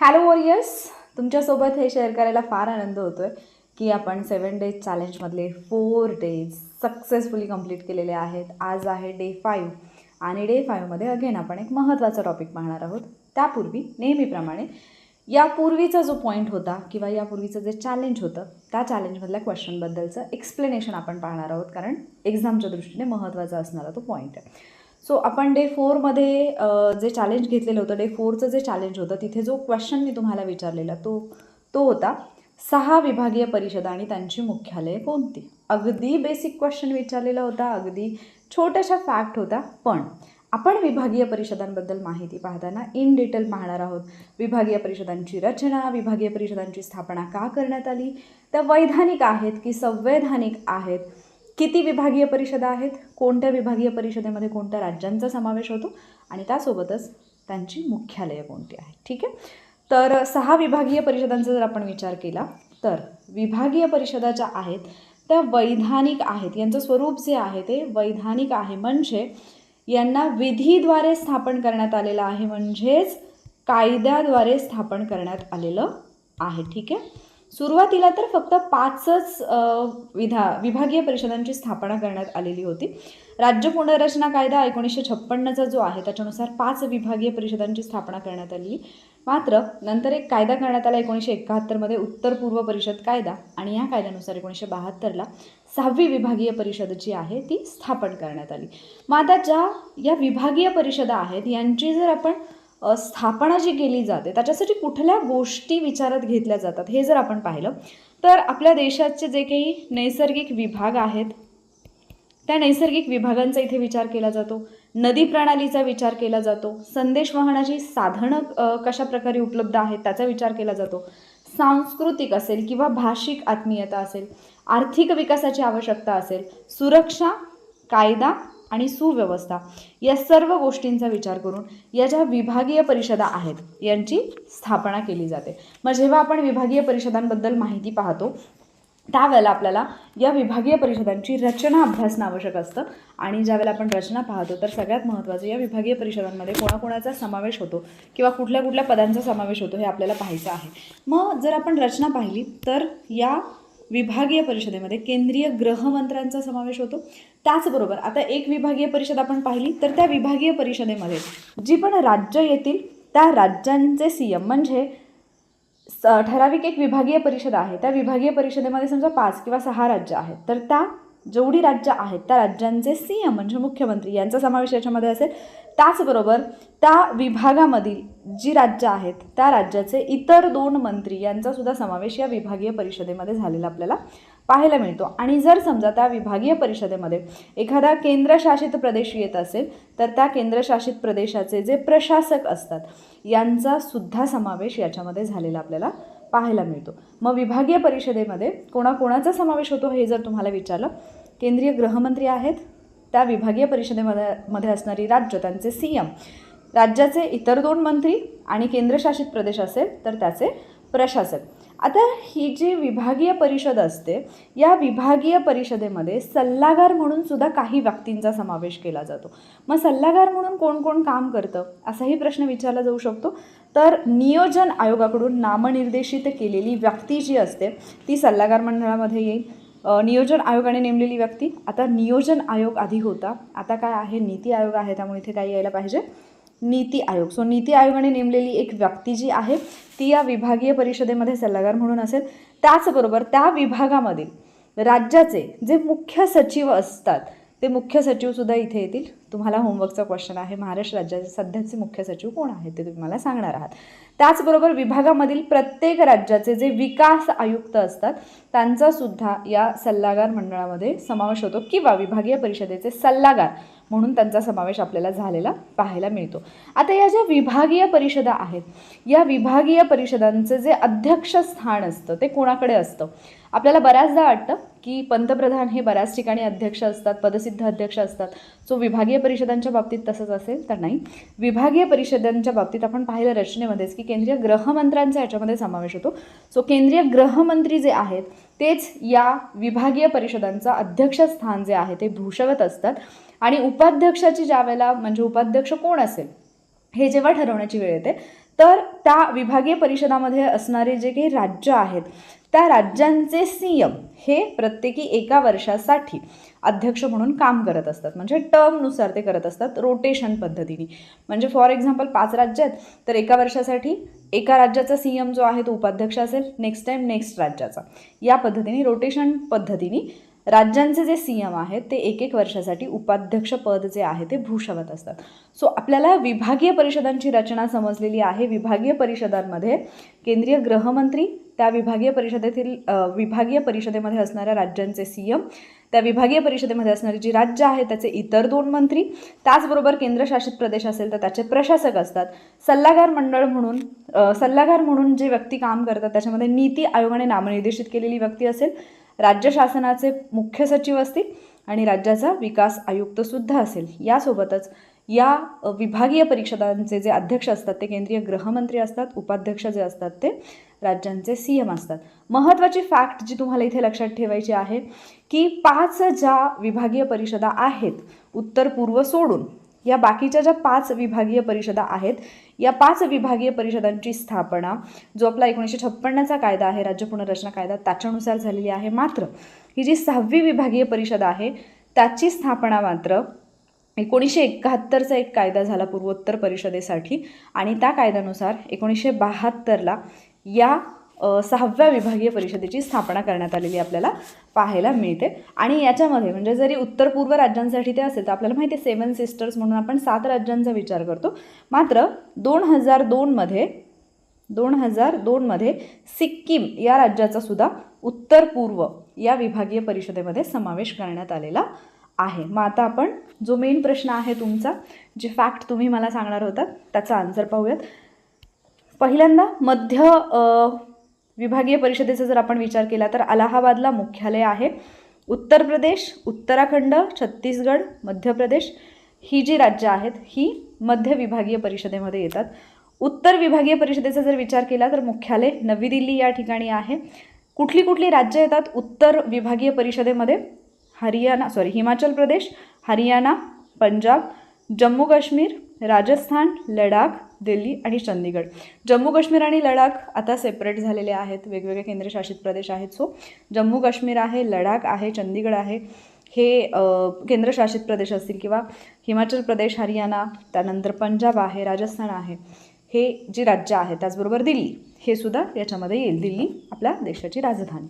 Hello warriors तुमच्यासोबत हे share करायला फार आनंद होतो आहे की आपण सेवन डेज चॅलेंजमधले फोर डेज सक्सेसफुली कंप्लीट केलेले आहेत. आज आहे डे फाईव्ह आणि डे फाईव्हमध्ये अगेन आपण एक महत्त्वाचा टॉपिक पाहणार आहोत. त्यापूर्वी नेहमीप्रमाणे यापूर्वीचा जो पॉईंट होता किंवा यापूर्वीचं जे चॅलेंज होतं त्या चॅलेंजमधल्या क्वेश्चनबद्दलचं एक्सप्लेनेशन आपण पाहणार आहोत. कारण एक्झामच्या दृष्टीने महत्त्वाचा असणारा तो पॉईंट आहे. सो आपण डे फोरमध्ये जे चॅलेंज घेतलेलं होतं डे फोरचं जे चॅलेंज होतं तिथे जो क्वेश्चन मी तुम्हाला विचारलेला तो तो होता सहा विभागीय परिषदा आणि त्यांची मुख्यालये कोणती? अगदी बेसिक क्वेश्चन विचारलेला होता अगदी छोट्याशा फॅक्ट होता पण आपण विभागीय परिषदांबद्दल माहिती पाहताना इन डिटेल पाहणार आहोत. विभागीय परिषदांची रचना विभागीय परिषदांची स्थापना का करण्यात आली? त्या वैधानिक आहेत की संवैधानिक आहेत? किती विभागीय परिषदा आहेत? कोणत्या विभागीय परिषदेमध्ये कोणत्या राज्यांचा समावेश होतो? आणि त्यासोबतच त्यांची मुख्यालयं कोणती आहेत? ठीक आहे? तर सहा विभागीय परिषदांचा जर आपण विचार केला तर विभागीय परिषदा ज्या आहेत त्या वैधानिक आहेत. यांचं स्वरूप जे आहे ते वैधानिक आहे. म्हणजे यांना विधीद्वारे स्थापन करण्यात आलेलं आहे. म्हणजेच कायद्याद्वारे स्थापन करण्यात आलेलं आहे. ठीक आहे? सुरुवातीला तर फक्त पाचच विधा विभागीय परिषदांची स्थापना करण्यात आलेली होती. राज्य पुनर्रचना कायदा एकोणीसशे छप्पन्नचा जो आहे त्याच्यानुसार पाच विभागीय परिषदांची स्थापना करण्यात आली. मात्र नंतर एक कायदा करण्यात आला एकोणीसशे एकाहत्तरमध्ये उत्तर पूर्व परिषद कायदा. आणि या कायद्यानुसार एकोणीसशे बहात्तरला सहावी विभागीय परिषद जी आहे ती स्थापन करण्यात आली. मग आता ज्या या विभागीय परिषदा आहेत यांची जर आपण स्थापना जी केली जाते त्याच्यासाठी कुठल्या गोष्टी विचारात घेतल्या जातात हे जर आपण पाहिलं तर आपल्या देशाचे जे काही नैसर्गिक विभाग आहेत त्या नैसर्गिक विभागांचा इथे विचार केला जातो नदी प्रणालीचा विचार केला जातो संदेश वाहनाची साधनं कशा प्रकारे उपलब्ध आहेत त्याचा विचार केला जातो सांस्कृतिक असेल किंवा भाषिक आत्मीयता असेल आर्थिक विकासाची आवश्यकता असेल सुरक्षा कायदा आणि सुव्यवस्था या सर्व गोष्टींचा विचार करून या ज्या विभागीय परिषदा आहेत यांची स्थापना केली जाते. मग जेव्हा आपण विभागीय परिषदांबद्दल माहिती पाहतो त्यावेळेला आपल्याला या विभागीय परिषदांची रचना अभ्यासणं आवश्यक असतं. आणि ज्यावेळेला आपण रचना पाहतो तर सगळ्यात महत्त्वाचं या विभागीय परिषदांमध्ये कोणाकोणाचा समावेश होतो किंवा कुठल्या कुठल्या पदांचा समावेश होतो हे आपल्याला पाहायचं आहे. मग जर आपण रचना पाहिली तर या विभागीय परिषदेमध्ये केंद्रीय गृहमंत्र्यांचा समावेश होतो. त्याचबरोबर आता एक विभागीय परिषद आपण पाहिली तर त्या विभागीय परिषदेमध्ये जी पण राज्य येतील त्या राज्यांचे सी एम म्हणजे स- ठराविक एक विभागीय परिषद आहे. त्या विभागीय परिषदेमध्ये समजा पाच किंवा सहा राज्य आहेत. तर त्या जेवढी राज्य आहेत त्या राज्यांचे सी एम म्हणजे मुख्यमंत्री यांचा समावेश याच्यामध्ये असेल. त्याचबरोबर त्या विभागामधील जी राज्य आहेत त्या राज्याचे इतर दोन मंत्री यांचासुद्धा समावेश या विभागीय परिषदेमध्ये झालेला आपल्याला पाहायला मिळतो. आणि जर समजा त्या विभागीय परिषदेमध्ये एखादा केंद्रशासित प्रदेश येत असेल तर त्या केंद्रशासित प्रदेशाचे जे प्रशासक असतात यांचासुद्धा समावेश याच्यामध्ये झालेला आपल्याला पाहायला मिळतो. मग विभागीय परिषदेमध्ये कोणाकोणाचा समावेश होतो हे जर तुम्हाला विचारलं केंद्रीय गृहमंत्री आहेत त्या विभागीय परिषदेमध्ये मध्ये असणारी राज्य त्यांचे सी एम राज्याचे इतर दोन मंत्री आणि केंद्रशासित प्रदेश असेल तर त्याचे प्रशासक. आता ही जी विभागीय परिषद असते या विभागीय परिषदेमध्ये सल्लागार म्हणून सुद्धा काही व्यक्तींचा समावेश केला जातो. मग सल्लागार म्हणून कोण कोण काम करतं असाही प्रश्न विचारला जाऊ शकतो. तर नियोजन आयोगाकडून नामनिर्देशित केलेली व्यक्ती जी असते ती सल्लागार मंडळामध्ये येईल. नियोजन आयोगाने नेमलेली व्यक्ती. आता नियोजन आयोग आधी होता. आता काय आहे? नीती आयोग आहे त्यामुळे इथे काय यायला पाहिजे? नीती आयोग. सो नीती आयोगाने नेमलेली एक व्यक्ती जी आहे ती या विभागीय परिषदेमध्ये सल्लागार म्हणून असेल. त्याचबरोबर त्या विभागामधील राज्याचे जे मुख्य सचिव असतात ते मुख्य सचिवसुद्धा इथे येतील. तुम्हाला होमवर्कचा क्वेश्चन आहे. महाराष्ट्र राज्याचे सध्याचे मुख्य सचिव कोण आहेत ते तुम्ही मला सांगणार आहात. त्याचबरोबर विभागामधील प्रत्येक राज्याचे जे विकास आयुक्त असतात त्यांचासुद्धा या सल्लागार मंडळामध्ये समावेश होतो. किंवा विभागीय परिषदेचे सल्लागार म्हणून त्यांचा समावेश आपल्याला झालेला पाहायला मिळतो. आता या ज्या विभागीय परिषदा आहेत या विभागीय परिषदांचं जे अध्यक्ष स्थान असतं ते कोणाकडे असतं? आपल्याला बऱ्याचदा वाटतं की पंतप्रधान हे बऱ्याच ठिकाणी अध्यक्ष असतात पदसिद्ध अध्यक्ष असतात. सो विभागीय परिषदांच्या बाबतीत तसंच असेल तर नाही. विभागीय परिषदांच्या बाबतीत आपण पाहिलं रचनेमध्येच की केंद्रीय गृहमंत्र्यांचा याच्यामध्ये समावेश होतो. सो केंद्रीय गृहमंत्री जे आहेत तेच या विभागीय परिषदांचं अध्यक्षस्थान जे आहे ते भूषवत असतात. आणि उपाध्यक्षाची ज्या वेळेला म्हणजे उपाध्यक्ष कोण असेल हे जेव्हा ठरवण्याची वेळ येते तर त्या विभागीय परिषदामध्ये असणारे जे काही राज्य आहेत त्या राज्यांचे सी एम हे प्रत्येकी एका वर्षासाठी अध्यक्ष म्हणून काम करत असतात. म्हणजे टर्मनुसार ते करत असतात रोटेशन पद्धतीने. म्हणजे फॉर एक्झाम्पल पाच राज्य आहेत तर एका वर्षासाठी एका राज्याचा सी एम जो आहे तो उपाध्यक्ष असेल नेक्स्ट टाईम नेक्स्ट राज्याचा. या पद्धतीने रोटेशन पद्धतीने राज्यांचे जे सी एम आहेत ते एक एक वर्षासाठी उपाध्यक्ष पद जे आहे ते भूषवत असतात. सो आपल्याला विभागीय परिषदांची रचना समजलेली आहे. विभागीय परिषदांमध्ये केंद्रीय गृहमंत्री त्या विभागीय परिषदेतील विभागीय परिषदेमध्ये असणाऱ्या राज्यांचे सी एम त्या विभागीय परिषदेमध्ये असणारी जी राज्य आहेत त्याचे इतर दोन मंत्री त्याचबरोबर केंद्रशासित प्रदेश असेल तर त्याचे प्रशासक असतात. सल्लागार मंडळ म्हणून सल्लागार म्हणून जे व्यक्ती काम करतात त्याच्यामध्ये नीती आयोगाने नामनिर्देशित केलेली व्यक्ती असेल राज्य शासनाचे मुख्य सचिव असतील आणि राज्याचा विकास आयुक्तसुद्धा असेल. यासोबतच या विभागीय परिषदांचे जे अध्यक्ष असतात ते केंद्रीय गृहमंत्री असतात उपाध्यक्ष जे असतात ते राज्यांचे सी एम असतात. महत्त्वाची फॅक्ट जी तुम्हाला इथे लक्षात ठेवायची आहे की पाच ज्या विभागीय परिषदा आहेत उत्तर पूर्व सोडून या बाकीच्या ज्या पाच विभागीय परिषदा आहेत या पाच विभागीय परिषदांची स्थापना जो आपला एकोणीसशे छप्पन्नचा कायदा आहे राज्य पुनर्रचना कायदा त्याच्यानुसार झालेली आहे. मात्र ही जी सहावी विभागीय परिषद आहे त्याची स्थापना मात्र एकोणीसशे एकाहत्तरचा एक कायदा झाला पूर्वोत्तर परिषदेसाठी आणि त्या कायद्यानुसार एकोणीसशे बहात्तरला या सहाव्या विभागीय परिषदेची स्थापना करण्यात आलेली आपल्याला पाहायला मिळते. आणि याच्यामध्ये म्हणजे जरी उत्तर पूर्व राज्यांसाठी ते असेल तर आपल्याला माहिती आहे सेवन सिस्टर्स म्हणून आपण सात राज्यांचा विचार करतो. मात्र दोन हजार दोनमध्ये दोन हजार दोनमध्ये सिक्कीम या राज्याचा सुद्धा उत्तर पूर्व या विभागीय परिषदेमध्ये समावेश करण्यात आलेला आहे. मग आता आपण जो मेन प्रश्न आहे तुमचा जे फॅक्ट तुम्ही मला सांगणार होता त्याचा आन्सर पाहूयात. पहिल्यांदा मध्य विभागीय परिषदेचा जर आपण विचार केला तर अलाहाबादला मुख्यालय आहे. उत्तर प्रदेश उत्तराखंड छत्तीसगड मध्य प्रदेश ही जी राज्य आहेत ही मध्य विभागीय परिषदेमध्ये येतात. उत्तर विभागीय परिषदेचा जर विचार केला तर मुख्यालय नवी दिल्ली या ठिकाणी आहे. कुठली कुठली राज्य येतात? उत्तर विभागीय परिषदेमध्ये हरियाणा सॉरी हिमाचल प्रदेश हरियाणा पंजाब जम्मू काश्मीर राजस्थान लडाख दिल्ली आणि चंदीगड जम्मू काश्मीर आणि लडाख आता सेपरेट झालेले आहेत. वेगवेगळे केंद्रशासित प्रदेश आहेत. सो जम्मू काश्मीर आहे लडाख आहे चंदीगड आहे. हे केंद्रशासित प्रदेश असतील किंवा हिमाचल प्रदेश हरियाणा त्यानंतर पंजाब आहे राजस्थान आहे. हे जी राज्य आहे त्याचबरोबर दिल्ली हे सुद्धा याच्यामध्ये येईल. दिल्ली आपल्या देशाची राजधानी.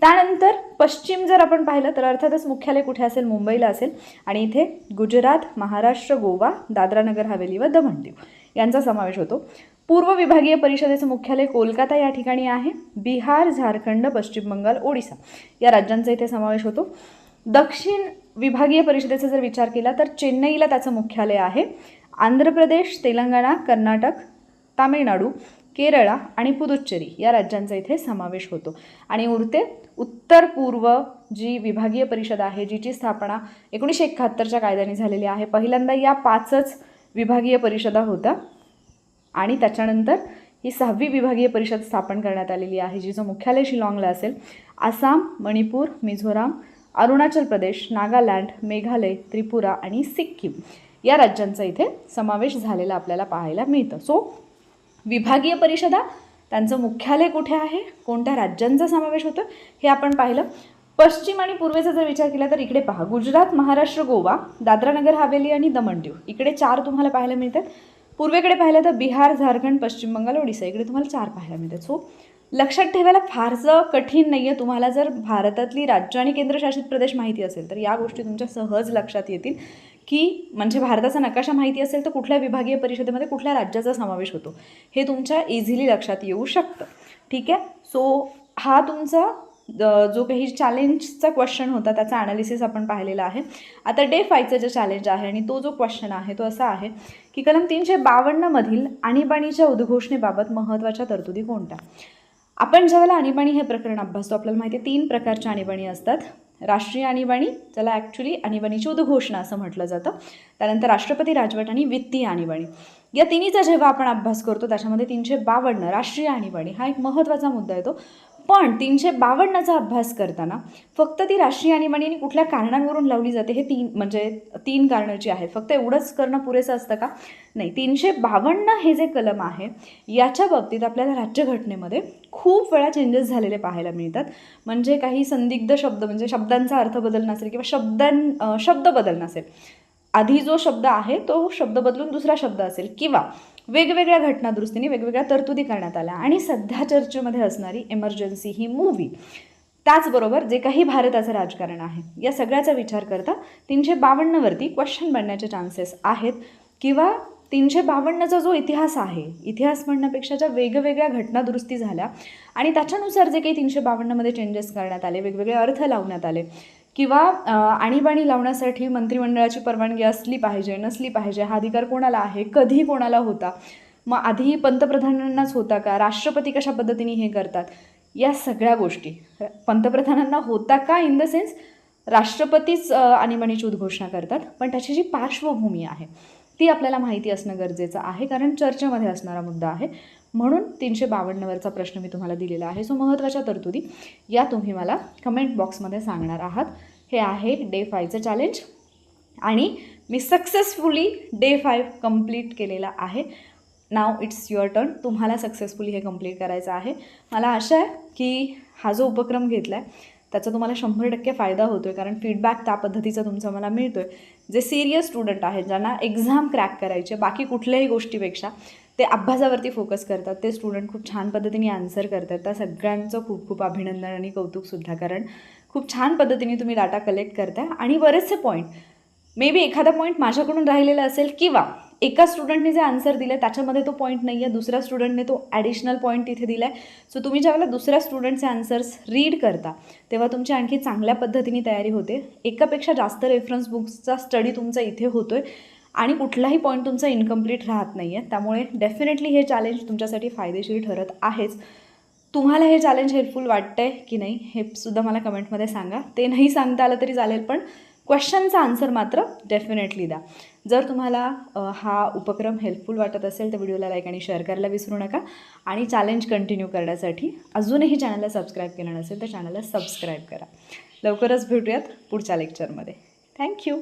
त्यानंतर पश्चिम जर आपण पाहिलं तर अर्थातच मुख्यालय कुठे असेल? मुंबईला असेल. आणि इथे गुजरात महाराष्ट्र गोवा दादरा नगर हवेली व दमण दीव यांचा समावेश होतो. पूर्व विभागीय परिषदेचं मुख्यालय कोलकाता या ठिकाणी आहे. बिहार झारखंड पश्चिम बंगाल ओडिसा या राज्यांचा इथे समावेश होतो. दक्षिण विभागीय परिषदेचा जर विचार केला तर चेन्नईला त्याचं मुख्यालय आहे. आंध्र प्रदेश तेलंगणा कर्नाटक तामिळनाडू केरळा आणि पुदुच्चेरी या राज्यांचा इथे समावेश होतो. आणि उरते उत्तर पूर्व जी विभागीय परिषद आहे जिची स्थापना एकोणीसशे एकाहत्तरच्या कायद्याने झालेली आहे. पहिल्यांदा या पाचच विभागीय परिषदा होत्या आणि त्याच्यानंतर ही सहावी विभागीय परिषद स्थापन करण्यात आलेली आहे जिचं मुख्यालय शिलाँगला असेल. आसाम मणिपूर मिझोराम अरुणाचल प्रदेश नागालँड मेघालय त्रिपुरा आणि सिक्कीम या राज्यांचा इथे समावेश झालेला आपल्याला पाहायला मिळतं. सो विभागीय परिषदा त्यांचं मुख्यालय कुठे आहे कोणत्या राज्यांचा समावेश होतो हे आपण पाहिलं. पश्चिम आणि पूर्वेचा जर विचार केला तर इकडे पहा. गुजरात महाराष्ट्र गोवा दादरा नगर हवेली आणि दमण दीव इकडे चार तुम्हाला पाहायला मिळतात. पूर्वेकडे पाहिलं तर बिहार झारखंड पश्चिम बंगाल ओडिसा. इकडे तुम्हाला चार पाहायला मिळतात. सो लक्षात ठेवायला फारसं कठीण नाही आहे तुम्हाला जर भारतातली राज्य आणि केंद्रशासित प्रदेश माहिती असेल तर या गोष्टी तुमच्या सहज लक्षात येतील. की म्हणजे भारताचा नकाशा माहिती असेल तर कुठल्या विभागीय परिषदेमध्ये कुठल्या राज्याचा समावेश होतो? हे तुमच्या इझिली लक्षात येऊ शकतं. ठीक आहे? सो हा तुमचा जो काही चॅलेंजचा क्वेश्चन होता त्याचा ॲनालिसिस आपण पाहिलेला आहे. आता डे फायचं जे चॅलेंज आहे आणि तो जो क्वेश्चन आहे तो असा आहे की कलम तीनशे बावन्नमधील आणीबाणीच्या उद्घोषणेबाबत महत्त्वाच्या तरतुदी कोणत्या? आपण ज्यावेळेला आणीबाणी हे प्रकरण अभ्यासतो आपल्याला माहिती आहे तीन प्रकारच्या आणीबाणी असतात. राष्ट्रीय आणीबाणी त्याला ॲक्च्युली आणीबाणीची उद्घोषणा असं म्हटलं जातं. त्यानंतर राष्ट्रपती राजवट आणि वित्तीय आणीबाणी. या तिन्हीचा जेव्हा आपण अभ्यास करतो त्याच्यामध्ये तीनशे बावन्न राष्ट्रीय आणीबाणी हा एक महत्त्वाचा मुद्दा येतो पण तीनशे बावन्नचा अभ्यास करताना फक्त ती राष्ट्रीय आणीबाणी आणि कुठल्या कारणांवरून लावली जाते हे तीन म्हणजे तीन कारणं जी आहेत. फक्त एवढंच करणं पुरेसं असतं का? नाही. तीनशे बावन्न हे जे कलम आहे याच्या बाबतीत आपल्याला राज्यघटनेमध्ये खूप वेळा चेंजेस झालेले पाहायला मिळतात. म्हणजे काही संदिग्ध शब्द म्हणजे शब्दांचा अर्थ बदल नसेल किंवा शब्दां शब्द बदल नसेल. आधी जो शब्द आहे तो शब्द बदलून दुसरा शब्द असेल. किंवा वेगवेगळ्या घटनादुरुस्तीने वेगवेगळ्या तरतुदी करण्यात आल्या. आणि सध्या चर्चेमध्ये असणारी इमर्जन्सी ही मूव्ही त्याचबरोबर जे काही भारताचं राजकारण आहे या सगळ्याचा विचार करता तीनशे बावन्नवरती क्वेश्चन बनण्याचे चान्सेस आहेत. किंवा तीनशे बावन्नचा जो इतिहास आहे इतिहास म्हणण्यापेक्षा ज्या वेगवेगळ्या घटनादुरुस्ती झाल्या आणि त्याच्यानुसार जे काही तीनशे बावन्नमध्ये चेंजेस करण्यात आले वेगवेगळे अर्थ लावण्यात आले किंवा आणीबाणी लावण्यासाठी मंत्रिमंडळाची परवानगी असली पाहिजे नसली पाहिजे हा अधिकार कोणाला आहे कधी कोणाला होता. मग आधी पंतप्रधानांनाच होता का? राष्ट्रपती कशा पद्धतीने हे करतात? या सगळ्या गोष्टी. पंतप्रधानांना होता का इन द सेन्स राष्ट्रपतीच आणीबाणीची उद्घोषणा करतात पण त्याची जी पार्श्वभूमी आहे ती आपल्याला माहिती असणं गरजेचं आहे कारण चर्चेमध्ये असणारा मुद्दा आहे. म्हणून तीनशे बावन्नवरचा प्रश्न मी तुम्हाला दिलेला आहे. सो महत्त्वाच्या तरतुदी या तुम्ही मला कमेंट बॉक्समध्ये सांगणार आहात. हे आहे डे फायचं चॅलेंज आणि मी सक्सेसफुली डे फाईव्ह कंप्लीट केलेला आहे. नाव इट्स युअर टर्न तुम्हाला सक्सेसफुली हे कंप्लीट करायचं आहे. मला आशा आहे की हा जो उपक्रम घेतला आहे त्याचा तुम्हाला शंभर टक्के फायदा होतो आहे कारण फीडबॅक त्या पद्धतीचा तुमचा मला मिळतो आहे जे सिरियस स्टुडंट आहेत ज्यांना एक्झाम क्रॅक करायचे बाकी कुठल्याही गोष्टीपेक्षा ते अभ्यासावरती फोकस करतात. ते स्टुडंट खूप छान पद्धतीने आन्सर करतात. त्या सगळ्यांचं खूप खूप अभिनंदन आणि कौतुकसुद्धा कारण खूप छान पद्धतीने तुम्ही डाटा कलेक्ट करताय आणि बरेचसे पॉईंट मे बी एखादा पॉईंट माझ्याकडून राहिलेला असेल किंवा एका स्टुडंटने जे आन्सर दिलं त्याच्यामध्ये तो पॉईंट नाही आहे दुसऱ्या स्टुडंटने तो ॲडिशनल पॉईंट तिथे दिला आहे सो तुम्ही ज्यावेळेला दुसऱ्या स्टुडंटचे आन्सर्स रीड करता तेव्हा तुमची आणखी चांगल्या पद्धतीने तयारी होते. एकापेक्षा जास्त रेफरन्स बुक्सचा स्टडी तुमचा इथे होतो आहे आणि कुठलाही पॉईंट तुमचा इनकम्प्लीट राहत नाही आहे त्यामुळे डेफिनेटली हे चॅलेंज तुमच्यासाठी फायदेशीर ठरत आहेच. तुम्हाला हे चॅलेंज हेल्पफुल वाटतं आहे की नाही हे सुद्धा मला कमेंटमध्ये सांगा. ते नाही सांगता आलं तरी चालेल पण क्वेश्चनचा आन्सर मात्र डेफिनेटली द्या. जर तुम्हाला हा उपक्रम हेल्पफुल वाटत असेल तर व्हिडिओला लाईक आणि शेअर करायला विसरू नका. आणि चॅलेंज कंटिन्यू करण्यासाठी अजूनही चॅनलला सबस्क्राईब केलं नसेल तर चॅनलला सबस्क्राईब करा. लवकरच भेटूयात पुढच्या लेक्चरमध्ये थँक्यू